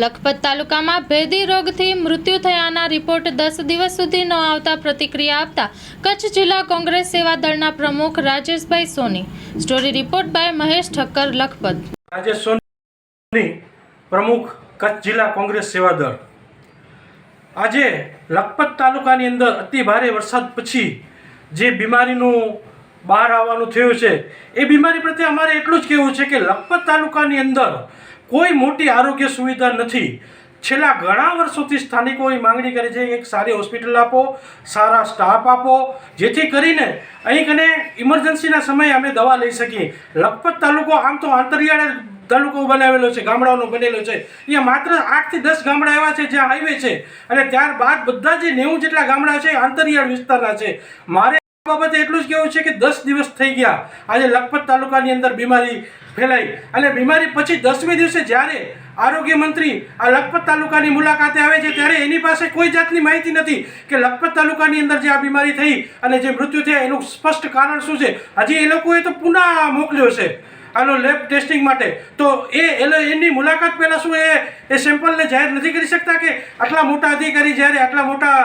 લખપત તાલુકામાં ભેદી રોગથી મૃત્યુ થયાના રિપોર્ટ દસ દિવસ સુધી ન આવતા પ્રતિક્રિયા આપતા કચ્છ જિલ્લા કોંગ્રેસ સેવા દળના પ્રમુખ Rajeshbhai Soni. Story report by Mahesh Thakkar, Lakhpat. Rajesh Soni, પ્રમુખ કચ્છ જિલ્લા કોંગ્રેસ સેવા દળ. આજે લખપત તાલુકાની અંદર અતિ ભારે વરસાદ પછી જે બીમારીનું બહાર આવવાનું થયું છે, એ બીમારી પ્રત્યે અમારે એટલું જ કહેવું છે કે લખપત તાલુકાની અંદર કોઈ મોટી આરોગ્ય સુવિધા નથી. છેલ્લા ઘણા વર્ષોથી સ્થાનિકોએ માંગણી કરી છે, એક સારી હોસ્પિટલ આપો, સારા સ્ટાફ આપો, જેથી કરીને અહીં કને ઇમરજન્સીના સમયે અમે દવા લઈ શકીએ. લખપત તાલુકો આમ તો આંતરિયાળ તાલુકો બનાવેલો છે, ગામડાઓનો બનેલો છે. અહીંયા માત્ર આઠથી દસ ગામડા એવા છે જ્યાં હાઈવે છે. અને ત્યારબાદ બધા જે નેવું જેટલા ગામડા છે એ આંતરિયાળ વિસ્તારના છે. મારે બાબતે એટલું જ કહેવું છે કે દસ દિવસ થઈ ગયા. આજે લખપત તાલુકાની અંદર બીમારી ફેલાઈ અને બીમારી પછી દસમી દિવસે જ્યારે આરોગ્ય મંત્રી આ લખપત તાલુકાની મુલાકાતે આવે છે ત્યારે એની પાસે કોઈ જાતની માહિતી નથી કે લખપત તાલુકાની અંદર જે આ બીમારી થઈ અને જે મૃત્યુ થયા એનું સ્પષ્ટ કારણ શું છે. હજી એ લોકોએ તો પુનઃ મોકલ્યો છે. આનો લેબ ટેસ્ટિંગ માટે. તો એ એટલે એની મુલાકાત પહેલાં શું એ એ સેમ્પલને જાહેર નથી કરી શકતા કે આટલા મોટા અધિકારી જ્યારે આટલા મોટા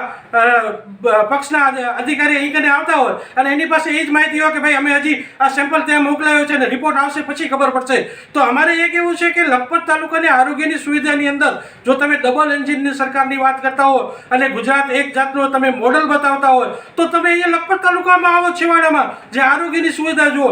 પક્ષના અધિકારી અહીં કને આવતા હોય? અને એની પાસે એ જ માહિતી હોય કે ભાઈ અમે હજી આ સેમ્પલ ત્યાં મોકલાયો છે અને રિપોર્ટ આવશે પછી ખબર પડશે. તો અમારે એ કહેવું છે કે લખપત તાલુકાની આરોગ્યની સુવિધાની અંદર જો તમે ડબલ એન્જિનની સરકારની વાત કરતા હો અને ગુજરાત એક જાતનો તમે મોડલ બતાવતા હોય, તો તમે અહીંયા લખપત તાલુકામાં આવો, છેવાડામાં, જે આરોગ્યની સુવિધા જુઓ.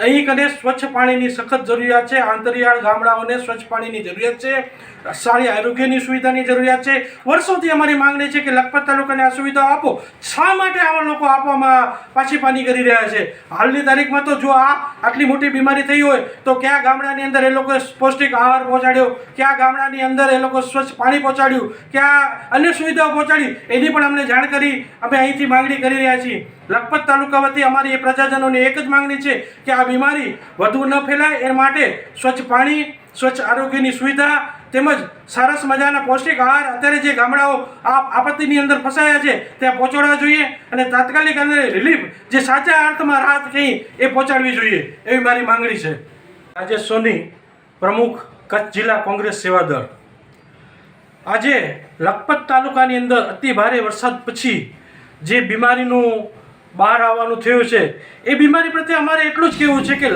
અહીં કને સ્વચ્છ પાણીની સખત જરૂરિયાત છે. આંતરિયાળ ગામડાઓને સ્વચ્છ પાણીની જરૂરિયાત છે. સારી આરોગ્યની સુવિધાની જરૂરિયાત છે. વર્ષોથી અમારી માંગણી છે કે લખપત તાલુકાને આ સુવિધાઓ આપો. શા માટે આવા લોકો આપવામાં પાછી પાની કરી રહ્યા છે? હાલની તારીખમાં તો જો આ આટલી મોટી બીમારી થઈ હોય, તો કયા ગામડાની અંદર એ લોકોએ પૌષ્ટિક આહાર પહોંચાડ્યો? કયા ગામડાની અંદર એ લોકો સ્વચ્છ પાણી પહોંચાડ્યું? કયા અન્ય સુવિધાઓ પહોંચાડી? એની પણ અમને જાણ કરી અમે અહીંથી માંગણી કરી રહ્યા છીએ. લખપત તાલુકા વતી અમારી એ પ્રજાજનોની એક જ માંગણી છે કે આ બીમારી વધુ ન ફેલાય. એ માટે સ્વચ્છ પાણી, સ્વચ્છ આરોગ્યની સુવિધા તેમજ સરસ મજાના પૌષ્ટિક આહાર અત્યારે જે ગામડાઓ આ આપત્તિની અંદર ફસાયા છે, ત્યાં પહોંચાડવા જોઈએ અને તાત્કાલિક અને રિલીફ જે સાચા અર્થમાં રાહત કહી એ પહોંચાડવી જોઈએ એવી મારી માંગણી છે. રાજેશ સોની પ્રમુખ કચ્છ જિલ્લા કોંગ્રેસ સેવા દળ. આજે લખપત તાલુકાની અંદર અતિ ભારે વરસાદ પછી જે બીમારીનું બહાર આવવાનું થયું છે. એ બીમારી પ્રત્યે અમારે એટલું જ કહેવું છે કે